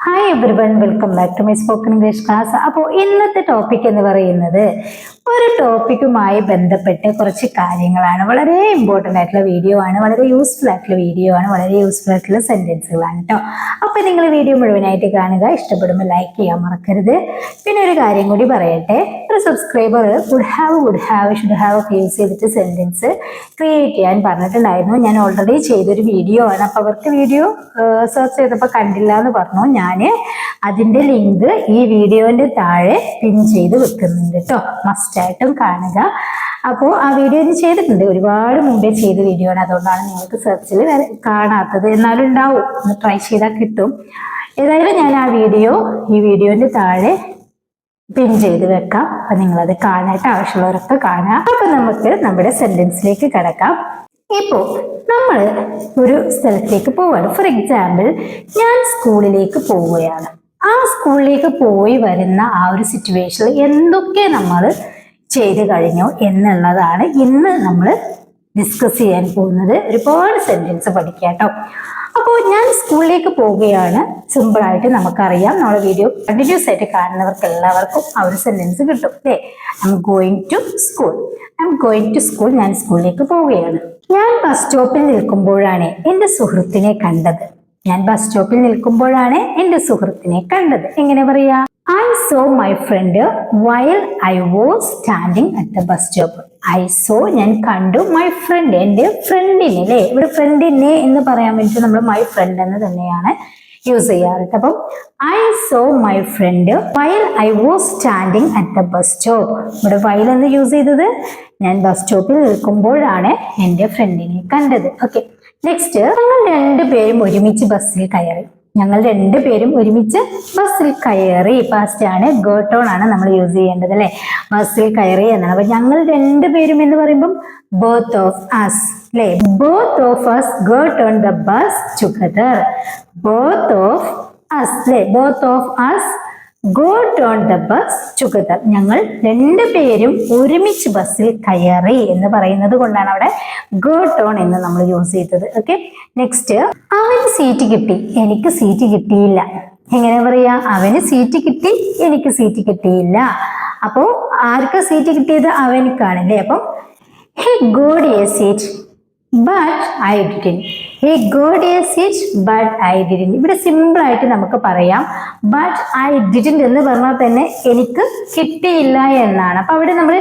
Hi everyone welcome back to my spoken English class അപ്പോൾ ഇന്നത്തെ topic എന്ന് പറയുന്നത് ഒരു ടോപ്പിക്കുമായി ബന്ധപ്പെട്ട് കുറച്ച് കാര്യങ്ങളാണ്. വളരെ ഇമ്പോർട്ടന്റ് ആയിട്ടുള്ള വീഡിയോ ആണ്. വളരെ യൂസ്ഫുൾ ആയിട്ടുള്ള വീഡിയോ ആണ്. വളരെ യൂസ്ഫുൾ ആയിട്ടുള്ള സെന്റൻസുകളാണ് കേട്ടോ അപ്പോൾ നിങ്ങൾ വീഡിയോ മുഴുവനായിട്ട് കാണുക. ഇഷ്ടപ്പെടുമ്പോൾ ലൈക്ക് ചെയ്യാൻ മറക്കരുത്. പിന്നെ ഒരു കാര്യം കൂടി പറയട്ടെ. ഒരു subscriber would have would have should have ഒക്കെ യൂസ് ചെയ്തിട്ട് സെന്റൻസ് ക്രിയേറ്റ് ചെയ്യാൻ പറഞ്ഞിട്ടുണ്ടായിരുന്നു. ഞാൻ ഓൾറെഡി ചെയ്തൊരു വീഡിയോ ആണ്. അപ്പോൾ അവർക്ക് വീഡിയോ സെർച്ച് ചെയ്തപ്പോൾ കണ്ടില്ല എന്ന് പറഞ്ഞു. ഞാൻ അതിന്റെ ലിങ്ക് ഈ വീഡിയോന്റെ താഴെ പിൻ ചെയ്ത് വെക്കുന്നുണ്ട് കേട്ടോ മസ്റ്റായിട്ടും കാണുക. അപ്പോൾ ആ വീഡിയോ ഞാൻ ചെയ്തിട്ടുണ്ട്. ഒരുപാട് മുമ്പേ ചെയ്ത വീഡിയോ ആണ്. അതുകൊണ്ടാണ് നിങ്ങൾക്ക് സെർച്ചിൽ കാണാത്തത്. എന്നാലും ഉണ്ടാവും. ഒന്ന് ട്രൈ ചെയ്താൽ കിട്ടും. ഏതായാലും ഞാൻ ആ വീഡിയോ ഈ വീഡിയോന്റെ താഴെ പിൻ ചെയ്ത് വെക്കാം. അപ്പൊ നിങ്ങളത് കാണാനായിട്ട് ആവശ്യമുള്ളവരൊക്കെ കാണാം. അപ്പൊ നമുക്ക് നമ്മുടെ സെന്റൻസിലേക്ക് കിടക്കാം. ഇപ്പോ നമ്മൾ ഒരു സ്ഥലത്തേക്ക് പോവുകയാണ് ഫോർ എക്സാമ്പിൾ ഞാൻ സ്കൂളിലേക്ക് പോവുകയാണ്. ആ സ്കൂളിലേക്ക് പോയി വരുന്ന ആ ഒരു സിറ്റുവേഷനിൽ എന്തൊക്കെ നമ്മൾ ചെയ്തു കഴിഞ്ഞു എന്നുള്ളതാണ് ഇന്ന് നമ്മൾ ഡിസ്കസ് ചെയ്യാൻ പോകുന്നത്. ഒരുപാട് സെന്റൻസ് പഠിക്കാം കേട്ടോ അപ്പോൾ ഞാൻ സ്കൂളിലേക്ക് പോവുകയാണ്. സിമ്പിളായിട്ട് നമുക്കറിയാം. നമ്മുടെ വീഡിയോ കണ്ടിന്യൂസ് ആയിട്ട് കാണുന്നവർക്ക് എല്ലാവർക്കും ആ ഒരു സെന്റൻസ് കിട്ടും അല്ലേ I'm going to school I'm going to school ഞാൻ സ്കൂളിലേക്ക് പോവുകയാണ്. ഞാൻ ബസ് സ്റ്റോപ്പിൽ നിൽക്കുമ്പോഴാണ് എന്റെ സുഹൃത്തിനെ കണ്ടത്. ഞാൻ ബസ് സ്റ്റോപ്പിൽ നിൽക്കുമ്പോഴാണ് എന്റെ സുഹൃത്തിനെ കണ്ടത്. എങ്ങനെ പറയാ? I saw my friend while I was standing at the bus stop I saw ഞാൻ കണ്ടു മൈ ഫ്രണ്ട് എന്റെ ഫ്രണ്ടിനെ അല്ലേ ഇവിടെ ഫ്രണ്ടിനെ എന്ന് പറയാൻ വേണ്ടിയിട്ട് നമ്മൾ മൈ ഫ്രണ്ട് എന്ന് തന്നെയാണ് യൂസ് ചെയ്യാറ്. അപ്പം I saw my friend while I was standing at the bus stop ഇവിടെ വയൽ എന്ന് യൂസ് ചെയ്തത്? ഞാൻ ബസ് സ്റ്റോപ്പിൽ നിൽക്കുമ്പോഴാണ് എന്റെ ഫ്രണ്ടിനെ കണ്ടത്. ഓക്കെ നെക്സ്റ്റ് ഞങ്ങൾ രണ്ടുപേരും ഒരുമിച്ച് ബസ്സിൽ കയറി. ഞങ്ങൾ രണ്ടുപേരും ഒരുമിച്ച് ബസ്സിൽ കയറി. പാസ്റ്റ് ആണ് ഗോട്ടോൺ ആണ് നമ്മൾ യൂസ് ചെയ്യേണ്ടത് അല്ലെ? ബസ്സിൽ കയറി എന്നാണ്. അപ്പൊ ഞങ്ങൾ രണ്ടുപേരും എന്ന് പറയുമ്പം ബോത്ത് ഓഫ് അസ് അല്ലെ? Both of us got on the bus together both of us അല്ലെ? Both of us got on the bus together ഞങ്ങൾ രണ്ടുപേരും ഒരുമിച്ച് ബസ്സിൽ കയറി എന്ന് പറയുന്നത് കൊണ്ടാണ് അവിടെ ഗോഡ് ഓൺ എന്ന് നമ്മൾ യൂസ് ചെയ്തത്. ഓക്കെ നെക്സ്റ്റ് അവന് സീറ്റ് കിട്ടി. എനിക്ക് സീറ്റ് കിട്ടിയില്ല. എങ്ങനെ പറയാ? അവന് സീറ്റ് കിട്ടി എനിക്ക് സീറ്റ് കിട്ടിയില്ല. അപ്പോ ആർക്ക് സീറ്റ് കിട്ടിയത്? അവനക്കാണല്ലേ അപ്പം he got a seat but I didn't he got a seat but I didn't ഇവിടെ സിമ്പിൾ ആയിട്ട് നമുക്ക് പറയാം. ബട്ട് ഐ ഡിഡിൻ എന്ന് പറഞ്ഞാൽ തന്നെ എനിക്ക് കിട്ടിയില്ല എന്നാണ്. അപ്പൊ അവിടെ നമ്മൾ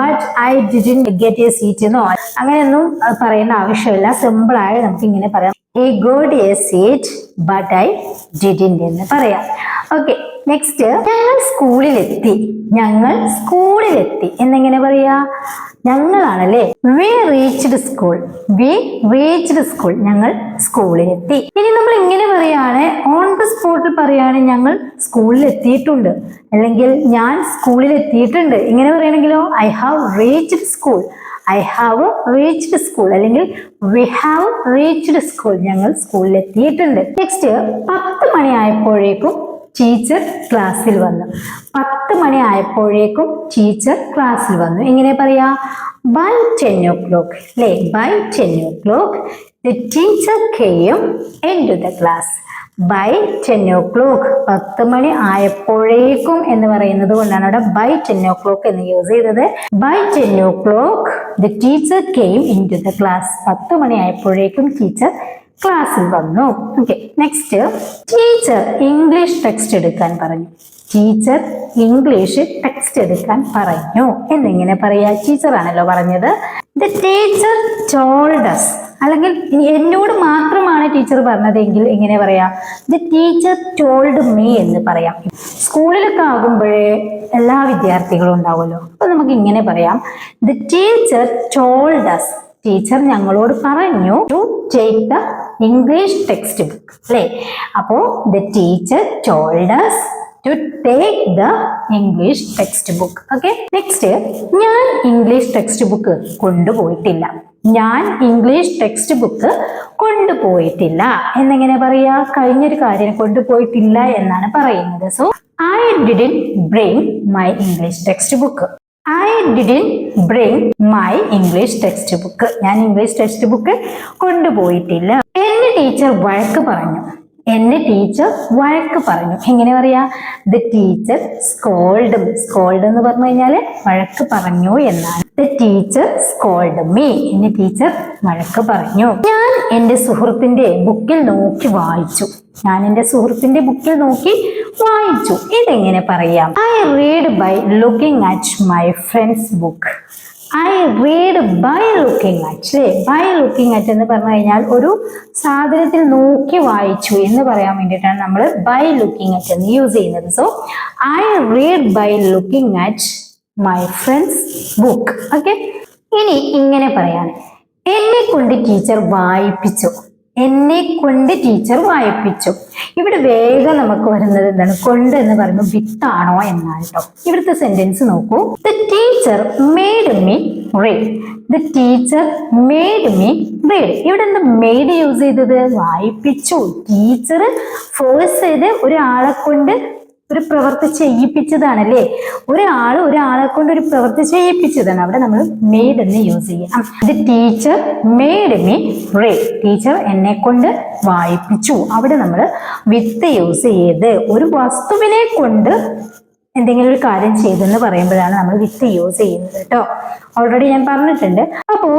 but I didn't get a seat എന്നോ അങ്ങനെയൊന്നും പറയേണ്ട ആവശ്യമില്ല. സിമ്പിൾ ആയി നമുക്ക് ഇങ്ങനെ പറയാം. He got a seat but I didn't എന്ന് പറയാം. ഓക്കെ നെക്സ്റ്റ് ഞങ്ങൾ സ്കൂളിലെത്തി. ഞങ്ങൾ സ്കൂളിലെത്തി. എന്നെങ്ങനെ പറയാ? ഞങ്ങളാണല്ലേ we reached school we reached school ഞങ്ങൾ സ്കൂളിലെത്തി. ഇനി നമ്മൾ ഇങ്ങനെ പറയാണ് ഓൺ ദ സ്പോട്ടിൽ പറയാണ് ഞങ്ങൾ സ്കൂളിൽ എത്തിയിട്ടുണ്ട് അല്ലെങ്കിൽ ഞാൻ സ്കൂളിൽ എത്തിയിട്ടുണ്ട് ഇങ്ങനെ പറയണെങ്കിലോ? I have reached school I have reached school അല്ലെങ്കിൽ വി ഹാവ് റീച്ച്ഡ് സ്കൂൾ ഞങ്ങൾ സ്കൂളിൽ എത്തിയിട്ടുണ്ട് നെക്സ്റ്റ് പത്ത് മണിയായപ്പോഴേക്കും ടീച്ചർ ക്ലാസ്സിൽ വന്നു. പത്ത് മണി ആയപ്പോഴേക്കും ടീച്ചർ ക്ലാസ്സിൽ വന്നു. എങ്ങനെ പറയാ? ബൈ ടെൻ ഒ ക്ലോക്ക് അല്ലേ? By ten o'clock teacher came into the class by ten o'clock പത്ത് മണി ആയപ്പോഴേക്കും എന്ന് പറയുന്നത് കൊണ്ടാണ് അവിടെ ബൈ ടെൻ ഒ ക്ലോക്ക് എന്ന് യൂസ് ചെയ്തത്. By ten o'clock the teacher came into the class പത്ത് മണി ആയപ്പോഴേക്കും ടീച്ചർ ക്ലാസ്സിൽ വന്നു. Okay next teacher English text എടുക്കാൻ പറഞ്ഞു. ടീച്ചർ ഇംഗ്ലീഷ് ടെക്സ്റ്റ് എടുക്കാൻ പറഞ്ഞു. എന്നിങ്ങനെ പറയാ. ടീച്ചർ ആണല്ലോ പറഞ്ഞത്. ദ ടീച്ചർ ടോൾഡസ് അല്ലെങ്കിൽ എന്നോട് മാത്രമാണ് ടീച്ചർ പറഞ്ഞതെങ്കിൽ എങ്ങനെ പറയാ? ദ ടീച്ചർ ടോൾഡ് മീ എന്ന് പറയാം. സ്കൂളിലൊക്കെ ആകുമ്പോഴേ എല്ലാ വിദ്യാർത്ഥികളും ഉണ്ടാവുമല്ലോ. അപ്പൊ നമുക്ക് ഇങ്ങനെ പറയാം. ദ ടീച്ചർ ടോൾഡസ് ടീച്ചർ ഞങ്ങളോട് പറഞ്ഞു. To take the English text book അല്ലേ? അപ്പോ the teacher told us to take the English text book okay next ഞാൻ ഇംഗ്ലീഷ് ടെക്സ്റ്റ് ബുക്ക് കൊണ്ടുപോയിട്ടില്ല. ഞാൻ ഇംഗ്ലീഷ് ടെക്സ്റ്റ് ബുക്ക് കൊണ്ടുപോയിട്ടില്ല. എന്നെങ്ങനെ പറയാ? കഴിഞ്ഞൊരു കാര്യം കൊണ്ടുപോയിട്ടില്ല എന്നാണ് പറയുന്നത്. So I didn't bring my English text book I didn't bring my English text book ഞാൻ ഇംഗ്ലീഷ് ടെക്സ്റ്റ് ബുക്ക് കൊണ്ടുപോയിട്ടില്ല. ടീച്ചർ വഴക്ക് പറഞ്ഞു. എന്റെ ടീച്ചർ വഴക്ക് പറഞ്ഞു. എങ്ങനെ പറയാ? ദ ടീച്ചർ സ്കോൾഡ് സ്കോൾഡ് എന്ന് പറഞ്ഞു കഴിഞ്ഞാൽ വഴക്ക് പറഞ്ഞു എന്നാണ്. ദ ടീച്ചർ സ്കോൾഡ് മീ എന്റെ ടീച്ചർ വഴക്ക് പറഞ്ഞു. ഞാൻ എന്റെ സുഹൃത്തിന്റെ ബുക്കിൽ നോക്കി വായിച്ചു. ഞാൻ എന്റെ സുഹൃത്തിന്റെ ബുക്കിൽ നോക്കി വായിച്ചു. ഇതെങ്ങനെ പറയാം? I read by looking at my friends book I read by looking at അല്ലേ ബൈ ലുക്കിംഗ് അറ്റ് എന്ന് പറഞ്ഞു കഴിഞ്ഞാൽ ഒരു സാധനത്തിൽ നോക്കി വായിച്ചു എന്ന് പറയാൻ വേണ്ടിയിട്ടാണ് നമ്മൾ ബൈ ലുക്കിംഗ് അറ്റ് എന്ന് യൂസ് ചെയ്യുന്നത്. So I read by looking at my friends book okay ഇനി ഇങ്ങനെ പറയാണ്. എന്നെ കൊണ്ട് ടീച്ചർ വായിപ്പിച്ചു. എന്നെ കൊണ്ട് ടീച്ചർ വായിപ്പിച്ചു. ഇവിടെ വേഗം നമുക്ക് വരുന്നത് എന്താണ്? കൊണ്ട് എന്ന് പറയുമ്പോൾ വിത്താണോ എന്നാണ് ഇവിടുത്തെ സെന്റൻസ് നോക്കൂ. The teacher made me read the teacher made me read ഇവിടെ എന്താ മെയ്ഡ് യൂസ് ചെയ്തത്? വായിപ്പിച്ചു. ടീച്ചർ ഫോഴ്സ് ചെയ്ത് ഒരാളെ കൊണ്ട് ഒരു പ്രവൃത്തി ചെയ്യിപ്പിച്ചതാണല്ലേ? ഒരാൾ ഒരാളെ കൊണ്ട് ഒരു പ്രവൃത്തി ചെയ്യിപ്പിച്ചതാണ്. അവിടെ നമ്മൾ മെയ്ഡ് എന്ന് യൂസ് ചെയ്യാം the teacher made me read teacher എന്നെ കൊണ്ട് വായിപ്പിച്ചു. അവിടെ നമ്മൾ വിത്ത് യൂസ് ചെയ്ത് ഒരു വസ്തുവിനെ കൊണ്ട് എന്തെങ്കിലും ഒരു കാര്യം ചെയ്തെന്ന് പറയുമ്പോഴാണ് നമ്മൾ വിത്ത് യൂസ് ചെയ്യുന്നത് കേട്ടോ. ഓൾറെഡി ഞാൻ പറഞ്ഞിട്ടുണ്ട്. അപ്പോ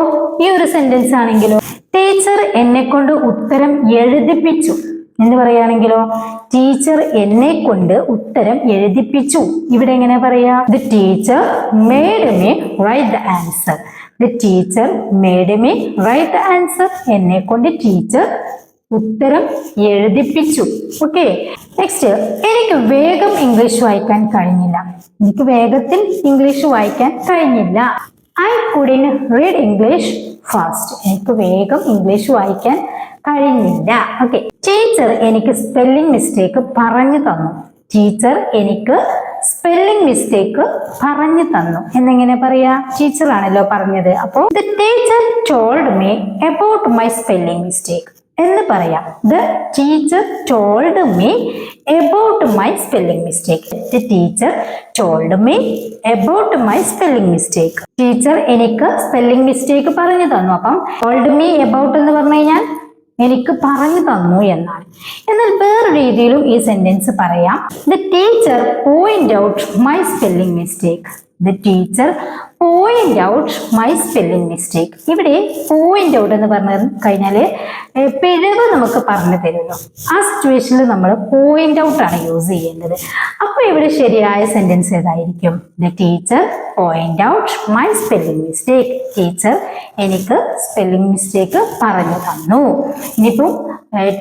ഈ ഒരു സെന്റൻസ് ആണെങ്കിലോ ടീച്ചർ എന്നെ കൊണ്ട് ഉത്തരം എഴുതിപ്പിച്ചു. എന്ന് പറയുകയാണെങ്കിലോ ടീച്ചർ എന്നെ കൊണ്ട് ഉത്തരം എഴുതിപ്പിച്ചു. ഇവിടെ എങ്ങനെ പറയാ? The teacher made me write the answer the teacher made me write the answer എന്നെ കൊണ്ട് ടീച്ചർ ഉത്തരം എഴുതിപ്പിച്ചു. ഓക്കെ നെക്സ്റ്റ് എനിക്ക് വേഗം ഇംഗ്ലീഷ് വായിക്കാൻ കഴിഞ്ഞില്ല. എനിക്ക് വേഗത്തിൽ ഇംഗ്ലീഷ് വായിക്കാൻ കഴിഞ്ഞില്ല. I couldn't read English fast എനിക്ക് വേഗം ഇംഗ്ലീഷ് വായിക്കാൻ കഴിഞ്ഞില്ല. ഓക്കെ ടീച്ചർ എനിക്ക് സ്പെല്ലിംഗ് മിസ്റ്റേക്ക് പറഞ്ഞു തന്നു. ടീച്ചർ എനിക്ക് സ്പെല്ലിംഗ് മിസ്റ്റേക്ക് പറഞ്ഞു തന്നു. എന്നെങ്ങനെ പറയാ? ടീച്ചർ ആണല്ലോ പറഞ്ഞത്. അപ്പോൾ the teacher told me about my spelling mistake എന്ന് പറയാം. The teacher told me about my spelling mistake the teacher told me about my spelling mistake teacher എനിക്ക് സ്പെല്ലിംഗ് മിസ്റ്റേക്ക് പറഞ്ഞു തന്നു. അപ്പം ടോൾഡ് മീ അബൌട്ട് എന്ന് പറഞ്ഞു കഴിഞ്ഞാൽ എനിക്ക് പറഞ്ഞു തന്നു എന്നാണ്. എന്നാൽ വേറെ രീതിയിലും ഈ സെന്റൻസ് പറയാം. The teacher point out my spelling mistake the teacher point out my spelling mistake ഇവിടെ പോയിന്റ് ഔട്ട് എന്ന് പറഞ്ഞു കഴിഞ്ഞാൽ പിഴവ് നമുക്ക് പറഞ്ഞു തരുമല്ലോ ആ സിറ്റുവേഷനിൽ നമ്മൾ പോയിന്റ് ഔട്ട് ആണ് യൂസ് ചെയ്യേണ്ടത്. അപ്പൊ ഇവിടെ ശരിയായ സെന്റൻസ് ഏതായിരിക്കും? The teacher point out my spelling mistake teacher എനിക്ക് സ്പെല്ലിംഗ് മിസ്റ്റേക്ക് പറഞ്ഞു തന്നു. ഇനിയിപ്പം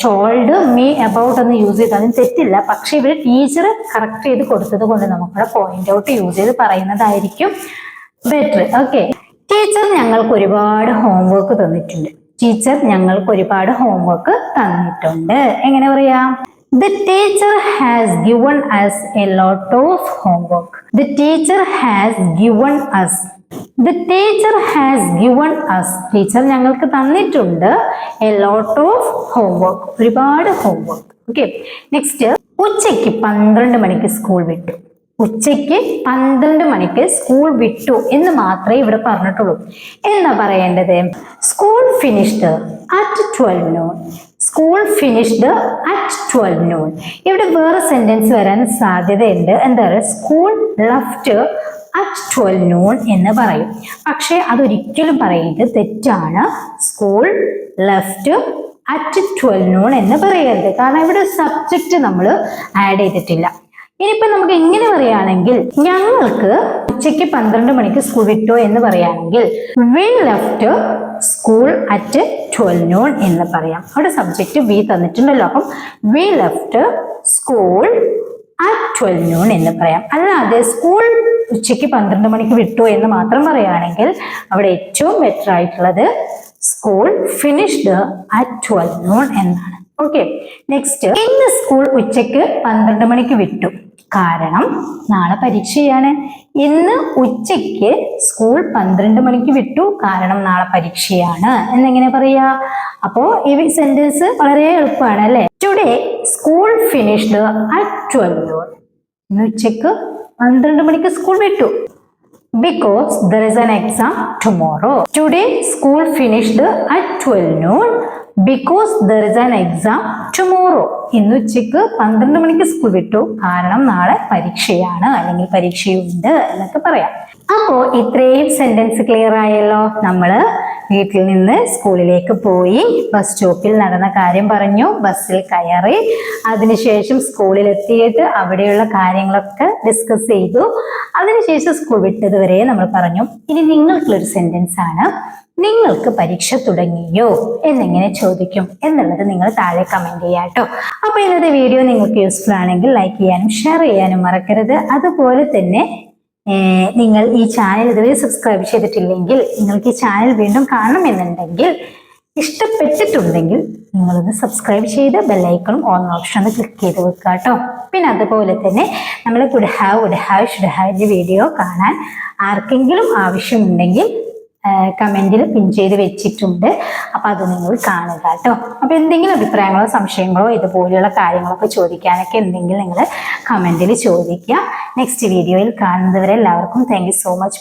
ടോൾഡ് മീ അബൌട്ട് എന്ന് യൂസ് ചെയ്താലും തെറ്റില്ല. പക്ഷെ ഇവിടെ ടീച്ചർ കറക്റ്റ് ചെയ്ത് കൊടുത്തത് കൊണ്ട് നമുക്കിവിടെ പോയിന്റ് ഔട്ട് യൂസ് ചെയ്ത് പറയുന്നതായിരിക്കും. ബെറ്റർ ഓക്കെ ടീച്ചർ ഞങ്ങൾക്ക് ഒരുപാട് ഹോംവർക്ക് തന്നിട്ടുണ്ട്. ടീച്ചർ ഞങ്ങൾക്ക് ഒരുപാട് ഹോംവർക്ക് തന്നിട്ടുണ്ട്. എങ്ങനെ പറയാ? The teacher has given us a lot of homework the teacher has given us the teacher has given us teacher ഞങ്ങൾക്ക് തന്നിട്ടുണ്ട് എ ലോട്ട് ഓഫ് ഹോംവർക്ക് ഒരുപാട് ഹോംവർക്ക് ഓക്കെ നെക്സ്റ്റ് ഉച്ചയ്ക്ക് പന്ത്രണ്ട് മണിക്ക് സ്കൂൾ വിട്ടു. ഉച്ചയ്ക്ക് പന്ത്രണ്ട് മണിക്ക് സ്കൂൾ വിട്ടു എന്ന് മാത്രമേ ഇവിടെ പറഞ്ഞിട്ടുള്ളൂ. എന്നാ പറയേണ്ടത്? School finished at twelve noon school finished at twelve noon ഇവിടെ വേറെ സെന്റൻസ് വരാൻ സാധ്യതയുണ്ട്. എന്താ പറയുക? School left at twelve noon എന്ന് പറയും. പക്ഷേ അതൊരിക്കലും പറയുന്നത് തെറ്റാണ്. School left at twelve noon എന്ന് പറയരുത്. കാരണം ഇവിടെ സബ്ജക്റ്റ് നമ്മൾ ആഡ് ചെയ്തിട്ടില്ല. ഇനിയിപ്പോ നമുക്ക് ഇങ്ങനെ പറയുകയാണെങ്കിൽ ഞങ്ങൾക്ക് ഉച്ചയ്ക്ക് പന്ത്രണ്ട് മണിക്ക് സ്കൂൾ വിട്ടു എന്ന് പറയുകയാണെങ്കിൽ we left school at twelve noon എന്ന് പറയാം. അവിടെ സബ്ജക്റ്റ് വി തന്നിട്ടുണ്ടല്ലോ. അപ്പം we left school at twelve noon എന്ന് പറയാം. അല്ലാതെ സ്കൂൾ ഉച്ചയ്ക്ക് പന്ത്രണ്ട് മണിക്ക് വിട്ടു എന്ന് മാത്രം പറയുകയാണെങ്കിൽ അവിടെ ഏറ്റവും ബെറ്റർ ആയിട്ടുള്ളത് school finished at twelve noon എന്നാണ്. ഓക്കെ നെക്സ്റ്റ് ഇന്ന് സ്കൂൾ ഉച്ചയ്ക്ക് പന്ത്രണ്ട് മണിക്ക് വിട്ടു. കാരണം നാളെ പരീക്ഷയാണ്. ഇന്ന് ഉച്ചയ്ക്ക് സ്കൂൾ പന്ത്രണ്ട് മണിക്ക് വിട്ടു. കാരണം നാളെ പരീക്ഷയാണ്. എന്നെങ്ങനെ പറയാ? അപ്പോ ഈ സെന്റൻസ് വളരെ എളുപ്പമാണ് അല്ലെ? Today school finished at twelve noon ഇന്ന് ഉച്ചയ്ക്ക് പന്ത്രണ്ട് മണിക്ക് സ്കൂൾ വിട്ടു. Because there is an exam tomorrow. Today school finished at 12 noon. Because there is an exam tomorrow ഇന്ന് ഉച്ചയ്ക്ക് പന്ത്രണ്ട് മണിക്ക് സ്കൂൾ വിട്ടു. കാരണം നാളെ പരീക്ഷയാണ്. അല്ലെങ്കിൽ പരീക്ഷയുണ്ട് എന്നൊക്കെ പറയാം. അപ്പോ ഇത്രയും സെന്റൻസ് ക്ലിയർ ആയല്ലോ? നമ്മൾ വീട്ടിൽ നിന്ന് സ്കൂളിലേക്ക് പോയി ബസ് സ്റ്റോപ്പിൽ നടന്ന കാര്യം പറഞ്ഞു ബസ്സിൽ കയറി. അതിനുശേഷം സ്കൂളിൽ എത്തിയിട്ട് അവിടെയുള്ള കാര്യങ്ങളൊക്കെ ഡിസ്കസ് ചെയ്തു. അതിനുശേഷം സ്കൂൾ വിട്ടത് വരെ നമ്മൾ പറഞ്ഞു ഇനി നിങ്ങൾക്കുള്ളൊരു സെന്റൻസ് ആണ് നിങ്ങൾക്ക് പരീക്ഷ തുടങ്ങിയോ? എന്നിങ്ങനെ ചോദിക്കും? എന്നുള്ളത് നിങ്ങൾ താഴെ കമന്റ് ചെയ്യാം കേട്ടോ അപ്പൊ ഇന്നത്തെ വീഡിയോ നിങ്ങൾക്ക് യൂസ്ഫുൾ ആണെങ്കിൽ ലൈക്ക് ചെയ്യാനും ഷെയർ ചെയ്യാനും മറക്കരുത്. അതുപോലെ തന്നെ നിങ്ങൾ ഈ ചാനൽ ഇതുവരെ സബ്സ്ക്രൈബ് ചെയ്തിട്ടില്ലെങ്കിൽ നിങ്ങൾക്ക് ഈ ചാനൽ വീണ്ടും കാണണമെന്നുണ്ടെങ്കിൽ ഇഷ്ടപ്പെട്ടിട്ടുണ്ടെങ്കിൽ നിങ്ങളൊന്ന് സബ്സ്ക്രൈബ് ചെയ്ത് ബെല്ലൈക്കണും ഓൺ ഓപ്ഷൻ ഒന്ന് ക്ലിക്ക് ചെയ്ത് വെക്കുക കേട്ടോ. പിന്നെ അതുപോലെ തന്നെ നമ്മൾ would have would have should ഹാവിന്റെ video കാണാൻ ആർക്കെങ്കിലും ആവശ്യമുണ്ടെങ്കിൽ കമന്റിൽ പിൻ ചെയ്ത് വെച്ചിട്ടുണ്ട്. അപ്പം അത് നിങ്ങൾ കാണുക കേട്ടോ അപ്പം എന്തെങ്കിലും അഭിപ്രായങ്ങളോ സംശയങ്ങളോ ഇതുപോലെയുള്ള കാര്യങ്ങളൊക്കെ ചോദിക്കാനൊക്കെ എന്തെങ്കിലും നിങ്ങൾ കമന്റിൽ ചോദിക്കുക. നെക്സ്റ്റ് വീഡിയോയിൽ കാണുന്നതുവരെ എല്ലാവർക്കും താങ്ക് സോ മച്ച്